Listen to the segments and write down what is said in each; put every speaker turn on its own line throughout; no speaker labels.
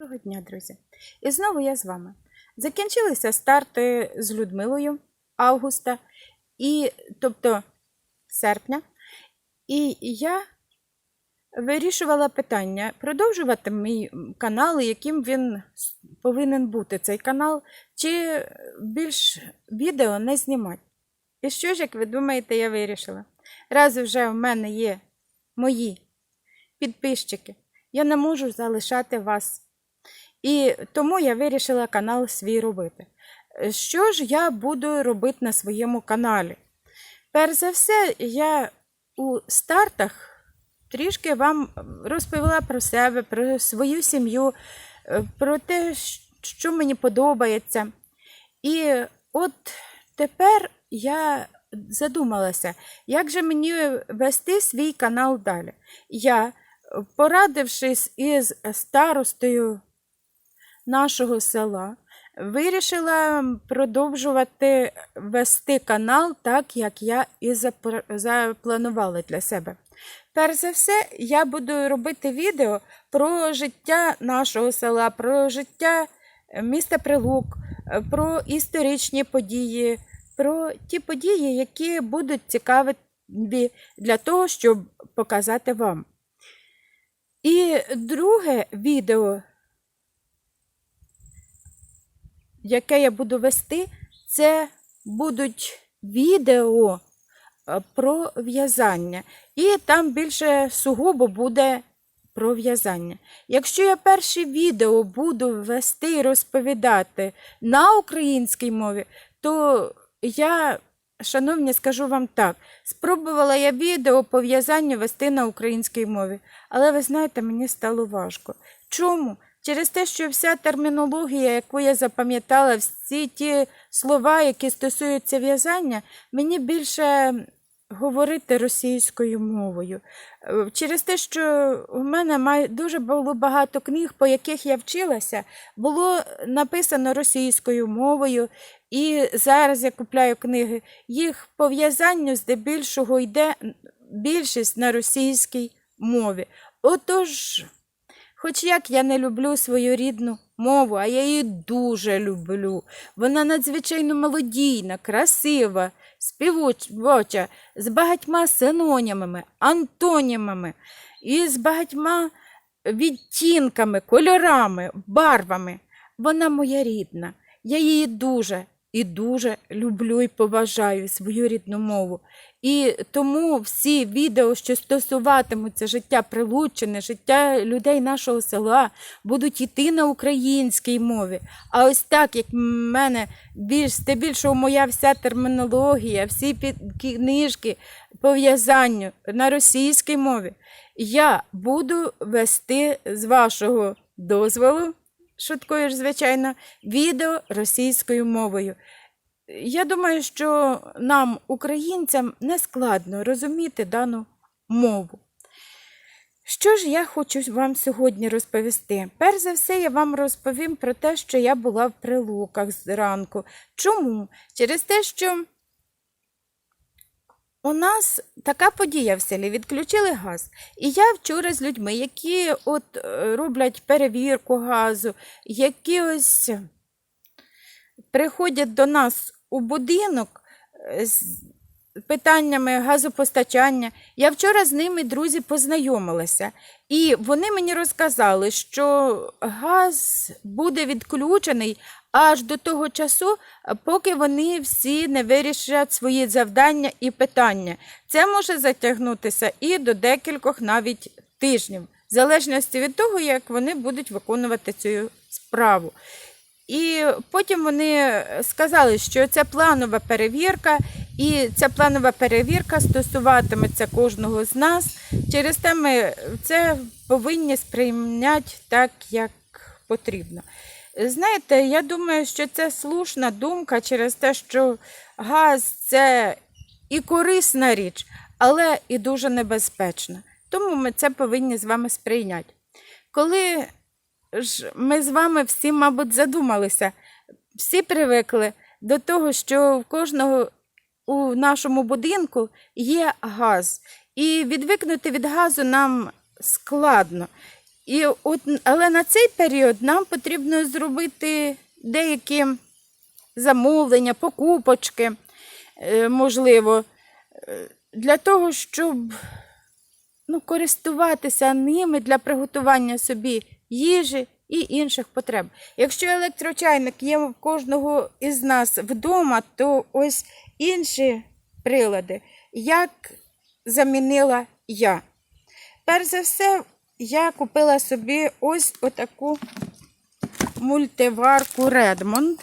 Доброго дня, друзі! І знову я з вами. Закінчилися старти з Людмилою августа, і, тобто серпня, і я вирішувала питання, продовжувати мій канал, яким він повинен бути цей канал, чи більш відео не знімати. І що ж, як ви думаєте, я вирішила? Раз вже в мене є мої підписчики, я не можу залишати вас. І тому я вирішила канал свій робити. Е, Що ж я буду робити на своєму каналі? Перш за все, я у стартах трішки вам розповіла про себе, про свою сім'ю, е, про те, що мені подобається. І от тепер я задумалася, як же мені вести свій канал далі. Я, порадившись із старостою нашого села, вирішила продовжувати вести канал так, як я і запланувала для себе. Перш за все, я буду робити відео про життя нашого села, про життя е, міста Прилук, е, про історичні події, про ті події, які будуть цікаві для того, щоб показати вам. І друге відео, яке я буду вести, це будуть відео е, про в'язання. І там більше сугубо буде про в'язання. Якщо я перші відео буду вести і розповідати на українській мові, то я, шановні, скажу вам так, спробувала я відео по в'язанню вести на українській мові, але ви знаєте, мені стало важко. Чому? Через те, що вся термінологія, яку я запам'ятала, всі ті слова, які стосуються в'язання, мені більше говорити російською мовою. Е, Через те, що в мене дуже було багато книг, по яких я вчилася, було написано російською мовою, і зараз я купляю книги. Їх по в'язанню здебільшого йде більшість на російській мові. Отож. Хоч як я не люблю свою рідну мову, а я її дуже люблю. Вона надзвичайно мелодійна, красива, співоча, з багатьма синонімами, антонімами і з багатьма відтінками, кольорами, барвами. Вона моя рідна. Я її дуже і дуже люблю і поважаю свою рідну мову. І тому всі відео, що стосуватимуться життя Прилуччини, життя людей нашого села, будуть йти на українській мові. А ось так, як в мене більш здебільшого моя вся термінологія, всі під- книжки по в'язанню на російській мові, я буду вести з вашого дозволу, шуткою ж, звичайно, відео російською мовою. Я думаю, що нам, українцям, не складно розуміти дану мову. Що ж я хочу вам сьогодні розповісти? Перш за все, я вам розповім про те, що я була в прилуках зранку. Чому? Через те, що у нас така подія в селі, відключили газ. І я вчора з людьми, які от е, роблять перевірку газу, які ось приходять до нас у будинок е, з питаннями газопостачання. Я вчора з ними, друзі, познайомилася. І вони мені розказали, що газ буде відключений аж до того часу, поки вони всі не вирішать свої завдання і питання. Це може затягнутися і до декількох навіть тижнів, в залежності від того, як вони будуть виконувати цю справу. І потім вони сказали, що це планова перевірка, і ця планова перевірка стосуватиметься кожного з нас. Через те ми це повинні сприйняти так, як потрібно. Знаєте, я думаю, що це слушна думка через те, що газ це і корисна річ, але і дуже небезпечна. Тому ми це повинні з вами сприйняти. Коли ж ми з вами всі, мабуть, задумалися, всі привикли до того, що в кожного у нашому будинку є газ. І відвикнути від газу нам складно. І от, але на цей період нам потрібно зробити деякі замовлення, покупочки, е, можливо, е, для того, щоб ну, користуватися ними для приготування собі їжі і інших потреб. Якщо електрочайник є в кожного із нас вдома, то ось інші прилади, як замінила я. Перш за все, я купила собі ось отаку мультиварку Redmond.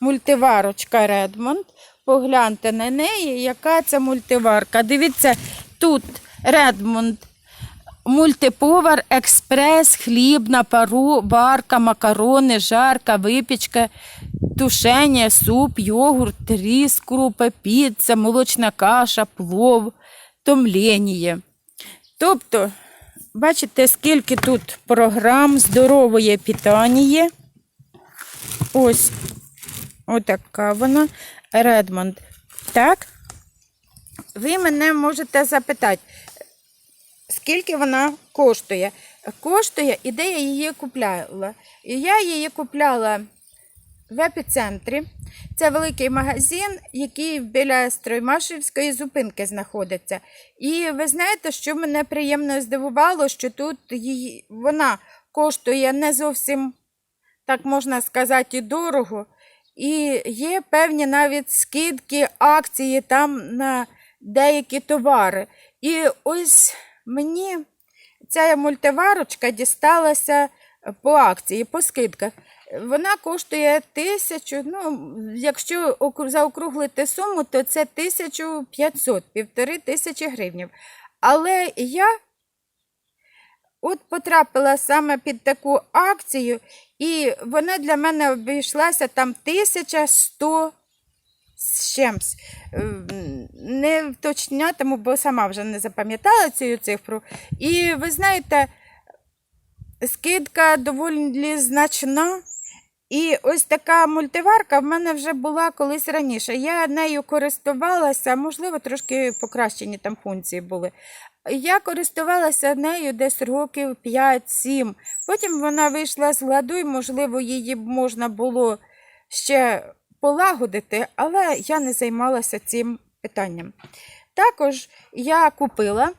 Мультиварочка Redmond. Погляньте на неї, яка це мультиварка. Дивіться, тут Redmond. Мультиповар, експрес, хліб на пару, варка, макарони, жарка, випічка, тушення, суп, йогурт, рис, крупи, піца, молочна каша, плов, томлєніє. Тобто, бачите, скільки тут програм, здорове питання. Ось отака вона. Редмонд. Так? Ви мене можете запитати, скільки вона коштує? Коштує і де я її купляла? Я її купляла в епіцентрі. Це великий магазин, який біля Строймашівської зупинки знаходиться. І ви знаєте, що мене приємно здивувало, що тут її, вона коштує не зовсім, так можна сказати, дорого. І є певні навіть скидки, акції там на деякі товари. І ось мені ця мультиварочка дісталася по акції, по скидках. Вона коштує тисячу, ну, якщо заокруглити суму, то це 1500, півтори тисячі гривень. Але я от потрапила саме під таку акцію, і вона для мене обійшлася там 1100 з чимсь. Ем, Не вточнятиму, бо сама вже не запам'ятала цю цифру. І ви знаєте, скидка доволі значна. І ось така мультиварка в мене вже була колись раніше. Я нею користувалася, можливо, трошки покращені там функції були. Я користувалася нею десь років 5-7. Потім вона вийшла з ладу, і, можливо, її можна було ще полагодити, але я не займалася цим питанням. Також я купила,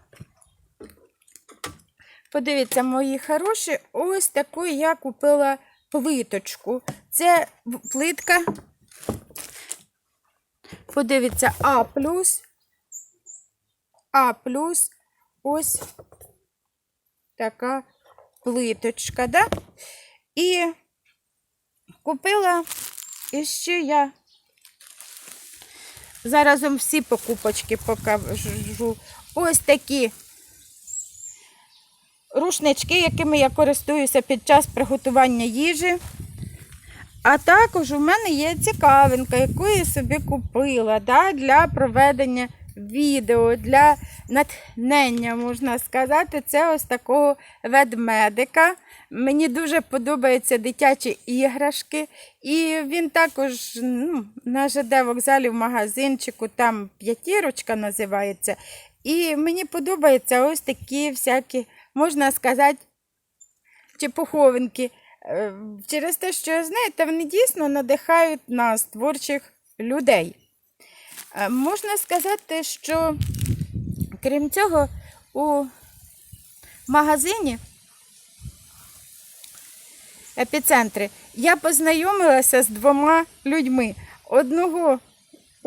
подивіться, мої хороші, ось таку я купила плиточку. Це плитка, подивіться, А А ось така плиточка, да? І купила і ще я зараз вам всі покупочки покажу. Ось такі рушнички, якими я користуюся під час приготування їжі. А також у мене є цікавинка, яку я собі купила да, для проведення відео, для натхнення, можна сказати, це ось такого ведмедика. Мені дуже подобаються дитячі іграшки. І він також ну, на ЖД вокзалі в магазинчику, там п'ятірочка називається. І мені подобаються ось такі всякі, можна сказати, чепуховинки. Е, Через те, що, знаєте, вони дійсно надихають нас, творчих людей. Е, Можна сказати, що крім цього, у магазині епіцентрі я познайомилася з двома людьми. Одного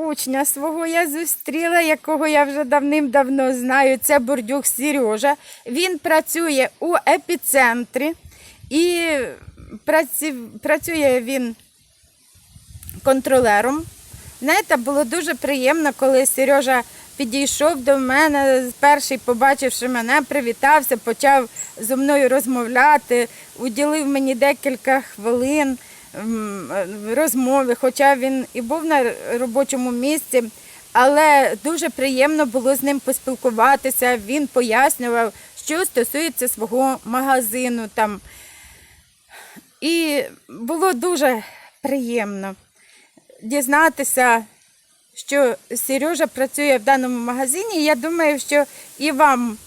учня свого я зустріла, якого я вже давним-давно знаю. Це Бурдюк Сережа. Він працює у епіцентрі і працює він контролером. Знаєте, було дуже приємно, коли Сережа підійшов до мене, перший, побачивши мене, привітався, почав зі мною розмовляти, уділив мені декілька хвилин розмови, хоча він і був на робочому місці. Але дуже приємно було з ним поспілкуватися. Він пояснював, що стосується свого магазину там. І було дуже приємно дізнатися, що Сережа працює в даному магазині. Я думаю, що і вам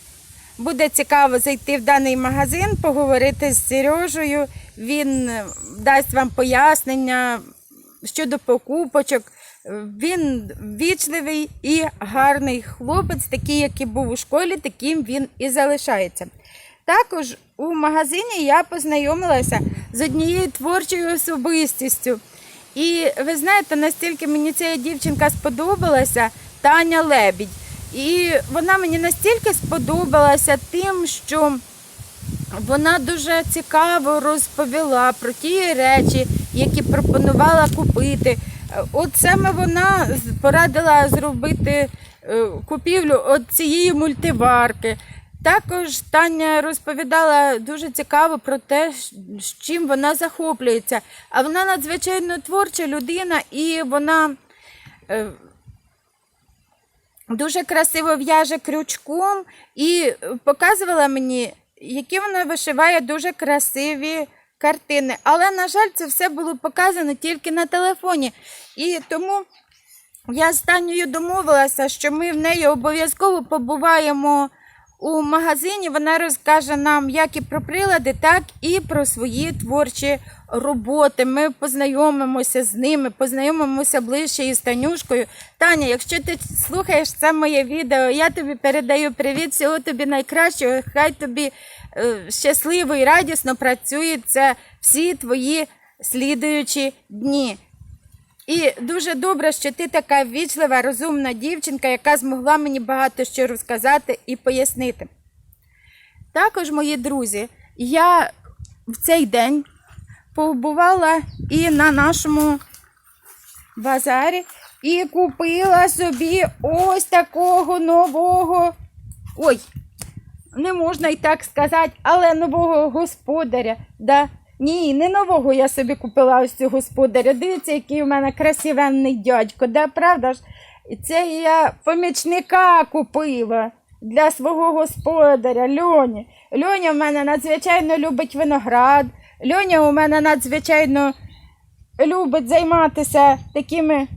буде цікаво зайти в даний магазин, поговорити з Сережею. Він е, дасть вам пояснення щодо покупочок. Він вічливий і гарний хлопець, такий, як і був у школі, таким він і залишається. Також у магазині я познайомилася з однією творчою особистістю. І ви знаєте, настільки мені ця дівчинка сподобалася, Таня Лебідь. І вона мені настільки сподобалася тим, що вона дуже цікаво розповіла про ті речі, які пропонувала купити. Е, От саме вона порадила зробити е, купівлю от цієї мультиварки. Також Таня розповідала дуже цікаво про те, з чим вона захоплюється. А вона надзвичайно творча людина, і вона е, дуже красиво в'яже крючком і показувала мені, які вона вишиває дуже красиві картини. Але, на жаль, це все було показано тільки на телефоні. І тому я з Танею домовилася, що ми в неї обов'язково побуваємо у магазині. Вона розкаже нам як і про прилади, так і про свої творчі роботи. Ми познайомимося з ними, познайомимося ближче із Танюшкою. Таня, якщо ти слухаєш це моє відео, я тобі передаю привіт, всього тобі найкращого. Хай тобі е, щасливо і радісно працюються всі твої слідуючі дні. І дуже добре, що ти така ввічлива, розумна дівчинка, яка змогла мені багато що розказати і пояснити. Також, мої друзі, я в цей день побувала і на нашому базарі і купила собі ось такого нового. Ой, не можна і так сказати, але нового господаря. Да? Ні, не нового я собі купила ось цього господаря. Дивіться, який у мене красивенний дядько, да, правда ж? Це я помічника купила для свого господаря Льоні. Льоня в мене надзвичайно любить виноград. Льоня у мене надзвичайно любить займатися такими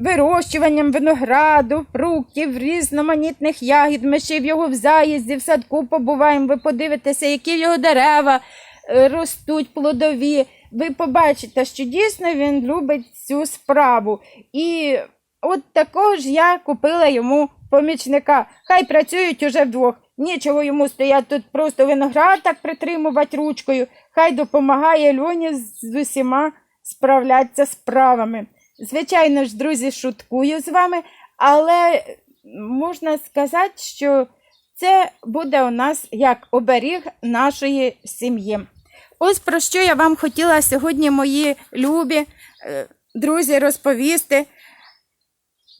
вирощуванням винограду, фруктів, різноманітних ягід. Ми ще в його в заїзді, в садку побуваємо. Ви подивитеся, які його дерева е, ростуть плодові. Ви побачите, що дійсно він любить цю справу. І от такого ж я купила йому помічника. Хай працюють уже вдвох. Нічого йому стоять тут просто виноград так притримувати ручкою. Хай допомагає Льоні з усіма справлятися справами. Звичайно ж, друзі, шуткую з вами, але можна сказати, що це буде у нас як оберіг нашої сім'ї. Ось про що я вам хотіла сьогодні, мої любі е, друзі, розповісти.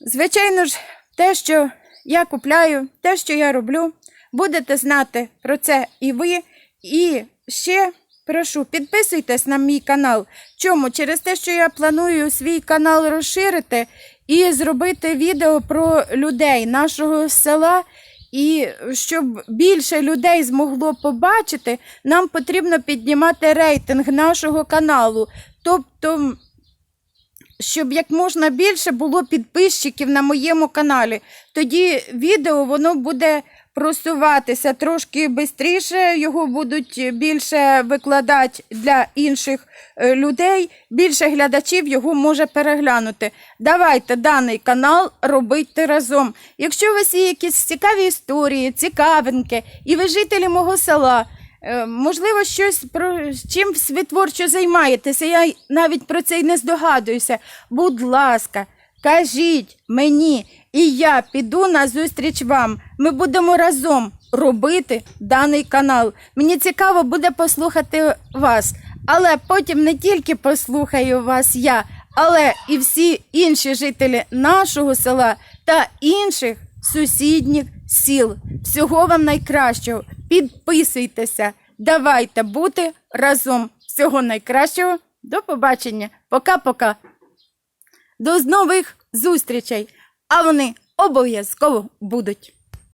Звичайно ж, те, що я купляю, те, що я роблю, будете знати про це і ви. І ще прошу, підписуйтесь на мій канал. Чому? Через те, що я планую свій канал розширити і зробити відео про людей нашого села. І щоб більше людей змогло побачити, нам потрібно піднімати рейтинг нашого каналу. Тобто щоб як можна більше було підписчиків на моєму каналі. Тоді відео воно буде просуватися трошки швидше, його будуть більше викладати для інших е, людей, більше глядачів його може переглянути. Давайте даний канал робити разом. Якщо у вас є якісь цікаві історії, цікавинки, і ви жителі мого села. Е, Можливо, щось про чим ви творчо займаєтеся. Я навіть про це й не здогадуюся. Будь ласка, кажіть мені, і я піду на зустріч вам. Ми будемо разом робити даний канал. Мені цікаво буде послухати вас, але потім не тільки послухаю вас я, але і всі інші жителі нашого села та інших сусідніх сіл. Всього вам найкращого. Підписуйтеся. Давайте бути разом. Всього найкращого. До побачення. Пока-пока. До нових зустрічей. А вони обов'язково будуть.